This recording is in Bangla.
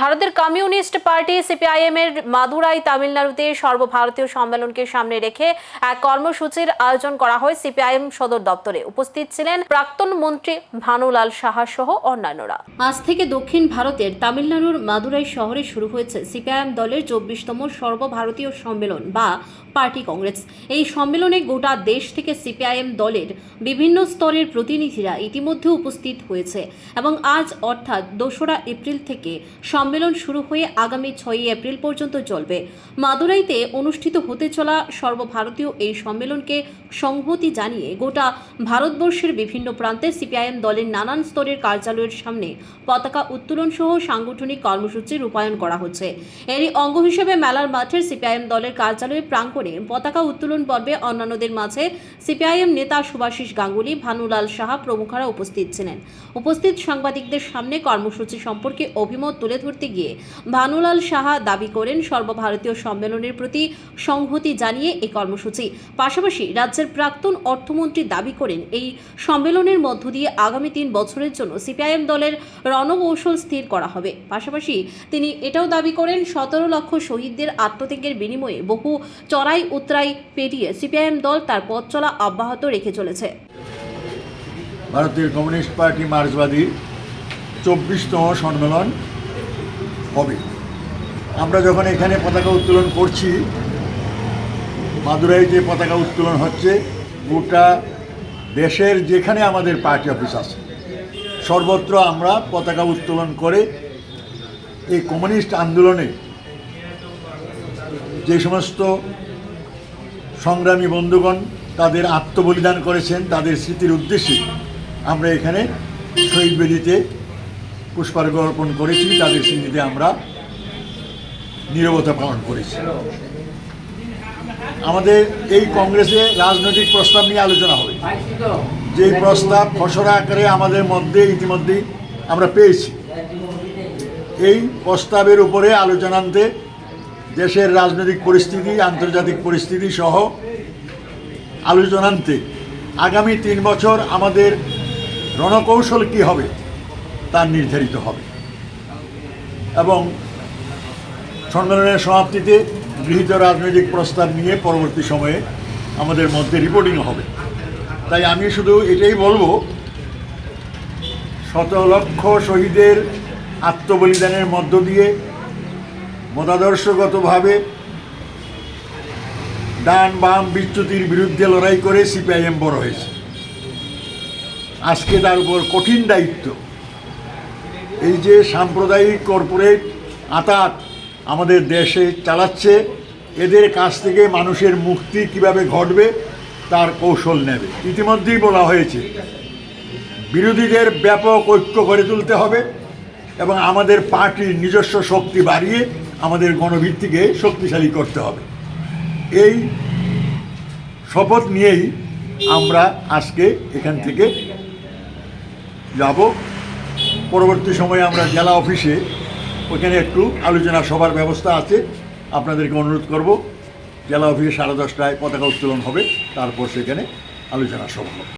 ভারতের কমিউনিস্ট পার্টি সিপিআইএম এর মাদুরাই তামিলনাড়ুতে সর্বভারতীয় সম্মেলনকে সামনে রেখে এক কর্মসূচির আয়োজন করা হয় সিপিআইএম সদর দপ্তরে। উপস্থিত ছিলেন প্রাক্তন মন্ত্রী ভানুলাল সাহা সহ অন্যান্যরা। আজ থেকে দক্ষিণ ভারতের তামিলনাড়ুর মাদুরাই শহরে শুরু হয়েছে সিপিআইএম দলের চব্বিশতম সর্বভারতীয় সম্মেলন বা পার্টি কংগ্রেস। এই সম্মেলনে গোটা দেশ থেকে সিপিআইএম দলের বিভিন্ন স্তরের প্রতিনিধিরা ইতিমধ্যে উপস্থিত হয়েছে এবং আজ অর্থাৎ দোসরা এপ্রিল থেকে সম্মেলন শুরু হয়ে আগামী ছয়ই এপ্রিল পর্যন্ত চলবে। মাদুরাইতে অনুষ্ঠিত হতে চলা সর্বভারতীয় এই সম্মেলনকে সংহতি জানিয়ে গোটা ভারতবর্ষের বিভিন্ন প্রান্তে সিপিআইএম দলের নানান স্তরের কার্যালয়ের সামনে পতাকা উত্তোলন সহ সাংগঠনিক কর্মসূচি রূপায়ণ করা হচ্ছে। এরই অঙ্গ হিসেবে মেলার মাঠের সিপিআইএম দলের কার্যালয়ের প্রাঙ্গণে পতাকা উত্তোলন পর্বে অন্যান্যদের মাঝে সিপিআইএম নেতা সুভাষিস গাঙ্গুলি, ভানুলাল সাহা প্রমুখরা উপস্থিত ছিলেন। উপস্থিত সাংবাদিকদের সামনে কর্মসূচি সম্পর্কে অভিমত তুলে ধরতে গিয়ে ভানুলাল সাহা দাবি করেন সর্বভারতীয় সম্মেলনের প্রতি সংহতি জানিয়ে এই কর্মসূচি। পাশাপাশি রাজ্যের প্রাক্তন অর্থমন্ত্রী দাবি করেন, এই সম্মেলনের মধ্য দিয়ে আগামী তিন বছরের জন্য সিপিআইএম দলের রণকৌশল স্থির করা হবে। পাশাপাশি তিনি এটাও দাবি করেন, সতেরো লক্ষ শহীদদের আত্মত্যাগের বিনিময়ে বহু চড়াই উতরাই পেরিয়ে সিপিআইএম দল তার পথ চলা অব্যাহত রেখে চলেছে। ভারতীয় কমিউনিস্ট পার্টি মার্ক্সবাদী চব্বিশতম সম্মেলন হবে। আমরা যখন এখানে পতাকা উত্তোলন করছি মাদুরাই যে পতাকা উত্তোলন হচ্ছে, গোটা দেশের যেখানে আমাদের পার্টি অফিস আছে, সর্বত্র আমরা পতাকা উত্তোলন করে এই কমিউনিস্ট আন্দোলনে যে সমস্ত সংগ্রামী বন্ধুগণ তাদের আত্মবলিদান করেছেন, তাদের স্মৃতির উদ্দেশ্যে আমরা এখানে শহীদ বেদিতে পুষ্পার্ঘ অর্পণ করেছি তাদের স্মৃতিতে আমরা নীরবতা পালন করেছি। আমাদের এই কংগ্রেসে রাজনৈতিক প্রস্তাব নিয়ে আলোচনা হবে। যেই প্রস্তাব খসড়া আকারে আমাদের মধ্যে ইতিমধ্যেই আমরা পেয়েছি। এই প্রস্তাবের উপরে আলোচনান্তে দেশের রাজনৈতিক পরিস্থিতি আন্তর্জাতিক পরিস্থিতি সহ আলোচনান্তে আগামী তিন বছর আমাদের রণকৌশল কি হবে তা নির্ধারিত হবে। এবং সম্মেলনের সমাপ্তিতে গৃহীত রাজনৈতিক প্রস্তাব নিয়ে পরবর্তী সময়ে আমাদের মধ্যে রিপোর্টিং হবে। তাই আমি শুধু এটাই বলব, শত লক্ষ শহীদের আত্মবলিদানের মধ্য দিয়ে মতাদর্শগতভাবে ডান বাম বিচ্যুতির বিরুদ্ধে লড়াই করে সিপিআইএম বড় হয়েছে। আজকে তার উপর কঠিন দায়িত্ব এই যে সাম্প্রদায়িক কর্পোরেট আতাত আমাদের দেশে চালাচ্ছে, এদের কাছ থেকে মানুষের মুক্তি কীভাবে ঘটবে তার কৌশল নেবে। ইতিমধ্যেই বলা হয়েছে, বিরোধীদের ব্যাপক ঐক্য গড়ে তুলতে হবে এবং আমাদের পার্টির নিজস্ব শক্তি বাড়িয়ে আমাদের গণভিত্তিকে শক্তিশালী করতে হবে। এই শপথ নিয়েই আমরা আজকে এখান থেকে যাব। পরবর্তী সময়ে আমরা জেলা অফিসে ওখানে একটু আলোচনা সভার ব্যবস্থা আছে। আপনাদেরকে অনুরোধ করব, জেলা অফিসে সাড়ে দশটায় পতাকা উত্তোলন হবে, তারপর সেখানে আলোচনা সভা হবে।